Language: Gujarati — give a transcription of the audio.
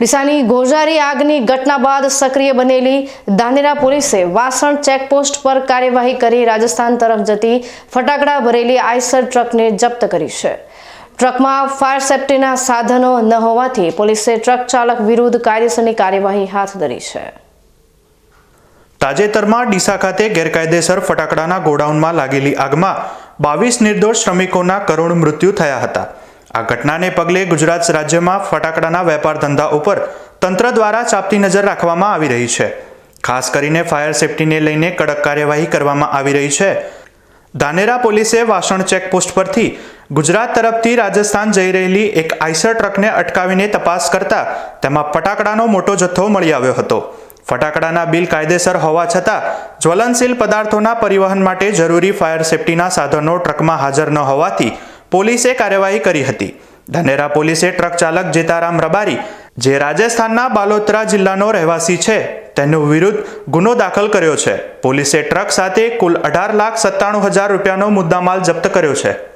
ડીસાની ગોઝારી આગની ઘટના બાદ સક્રિય બનેલી ધાનેરા પોલીસે વાસણ ચેકપોસ્ટ પર કાર્યવાહી કરી રાજસ્થાન તરફ જતી ફટાકડા ભરેલી આઈસર ટ્રકને જપ્ત કરી છે. ટ્રકમાં ફાયર સેફ્ટીના સાધનો ન હોવાથી પોલીસે ટ્રક ચાલક વિરુદ્ધ કાયદેસરની કાર્યવાહી હાથ ધરી છે. તાજેતરમાં ડીસા ખાતે ગેરકાયદેસર ફટાકડાના ગોડાઉનમાં લાગેલી આગમાં બાવીસ નિર્દોષ શ્રમિકોના કરુણ મૃત્યુ થયા હતા. આ ઘટનાને પગલે ગુજરાત રાજ્યમાં ફટાકડાના વેપાર ધંધા ઉપર તંત્ર દ્વારા ચાપતી નજર રાખવામાં આવી રહી છે. ખાસ કરીને ફાયર સેફટીને લઈને કડક કાર્યવાહી કરવામાં આવી રહી છે. ધાનેરા પોલીસે વાસણ ચેકપોસ્ટ પરથી ગુજરાત તરફથી રાજસ્થાન જઈ રહેલી એક આઈસર ટ્રકને અટકાવીને તપાસ કરતા તેમાં ફટાકડાનો મોટો જથ્થો મળી આવ્યો હતો. ફટાકડાના બિલ કાયદેસર હોવા છતાં જ્વલનશીલ પદાર્થોના પરિવહન માટે જરૂરી ફાયર સેફટીના સાધનો ટ્રકમાં હાજર ન હોવાથી પોલીસે કાર્યવાહી કરી હતી. ધાનેરા પોલીસે ટ્રક ચાલક જેતારામ રબારી, જે રાજસ્થાનના બાલોતરા જિલ્લાનો રહેવાસી છે, તેનું વિરુદ્ધ ગુનો દાખલ કર્યો છે. પોલીસે ટ્રક સાથે કુલ અઢાર લાખ સત્તાણું હજાર રૂપિયાનો મુદ્દામાલ જપ્ત કર્યો છે.